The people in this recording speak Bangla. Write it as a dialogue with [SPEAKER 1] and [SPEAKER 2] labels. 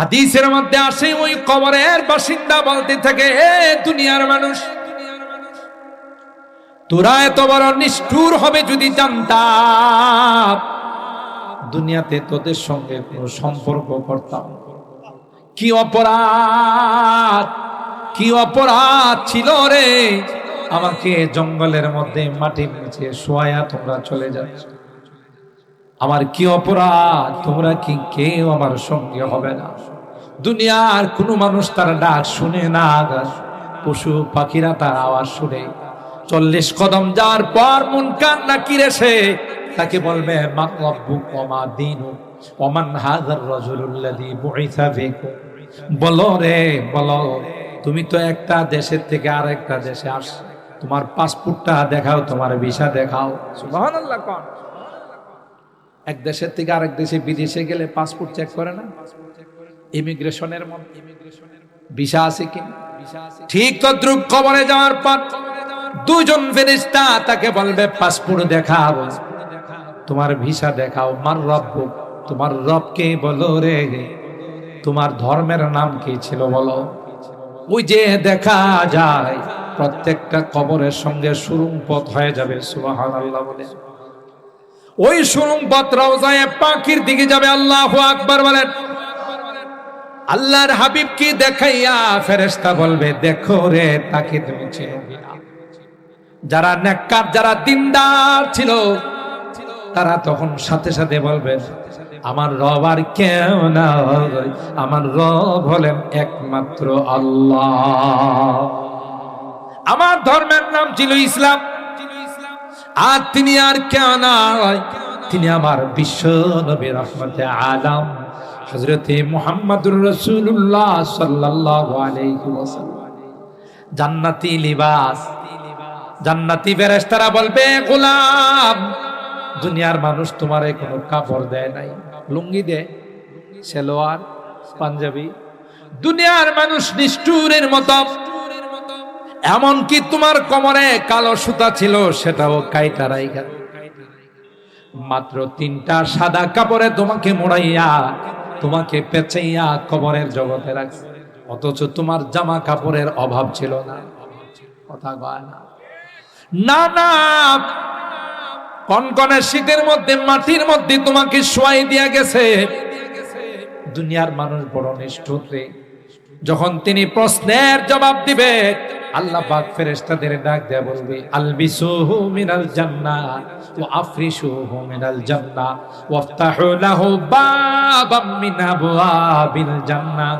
[SPEAKER 1] হাদিসের মধ্যে আসে, ওই কবরের বাসিন্দা বলতে থাকে, এ দুনিয়ার মানুষ, তোরা এত বড় নিষ্ঠুর হবে যদি জানতাম, দুনিয়াতে তোদের সঙ্গে কোনো সম্পর্ক করতাম। কি অপরাধ কি অপরাধ ছিল রে? আমাকে জঙ্গলের মধ্যে মাটির নিচে শোয়া তোমরা চলে যাচ্ছ। আমার কি অপরাধ? তোমরা কি কেউ আমার সঙ্গে হবে না? দুনিয়ার কোনো মানুষ তার ডাক শুনে না পশু পাখিরা তার আওয়াজ শুনে। চল্লিশ কদম যাওয়ার পর মন কান্না কিরে সে? তাকে বলবে রাজুলুল্লাযী বলো রে, বলো। তুমি তো একটা দেশের থেকে আরেকটা দেশে আস। তোমার পাসপোর্টটা দেখাও, তোমার ভিসা দেখাও। সুবহানাল্লাহ কোন। এক দেশের থেকে আরেক দেশে বিদেশে গেলে পাসপোর্ট চেক করে না? ইমিগ্রেশনের মধ্যে ভিসা আছে কি? ঠিক তদ্রুপ কবরে যাওয়ার পর দুজন ফেরিস্তা তাকে বলবে, পাসপোর্ট দেখাও। তোমার ভিসা দেখাও। মার রব তোমার রবকে বলো রে? তোমার ধর্মের নাম কি ছিল বলো? ওই যে দেখা যায়, প্রত্যেকটা কবরের সঙ্গে সুরুং পথ হয়ে যাবে সুবাহান আল্লাহ বলে। ওই সুরুং পথ রওজায় পাখির দিকে যাবে, আল্লাহ আকবার বলেন। আল্লাহর হাবিব কি দেখাইয়া ফেরেশতা বলবে, দেখো রে, তাকে তুমি যারা নেককার, যারা দিনদার ছিল, তারা তখন সাথে সাথে বলবে, আমার রব আর কেউ না আমার রব হলেন একমাত্র আল্লাহ। আমার ধর্মের নাম ছিল ইসলাম। আর তিনি আর কেউ নয় তিনি আমার বিশ্ব নবী রহমতে আলাম। হজরতে মোহাম্মদুর রসুল্লাহ সাল্লাহ জান্নাতি লিবাস। জান্নাতি ফেরেশতারা বলবে, গোলাম, দুনিয়ার মানুষ তোমার কোনো কাপড় দেয় নাই, লুঙ্গি দে সেলোয়ার, পাঞ্জাবি। দুনিয়ার মানুষ নিষ্ঠুরের মতো। এমনকি তোমার কোমরে কালো সুতা ছিল, সেটাও কাইটারাই গেল মাত্র তিনটা সাদা কাপড়ে তোমাকে মোড়াইয়া, তোমাকে পেঁচাইয়া কবরের জগতে রাখছে। অথচ তোমার জামা কাপড়ের অভাব ছিল না। কথা না। না কনকনে শীতের মধ্যে, মাটির মধ্যে তোমাকে শোয়াই দিয়া গেছে। দুনিয়ার মানুষ বড় নিষ্ঠুর যখন তিনি প্রশ্নের জবাব দিবে আল্লাহ পাক ফেরেশতাদের ডাক দেয়া বলবে, আলবিসুহু মিনাল জান্নাহ ওয়া আফরিশুহু মিনাল জান্নাহ ওয়াফতাহু লাহু বাবাম মিন আবওয়াবিল জান্নাহ।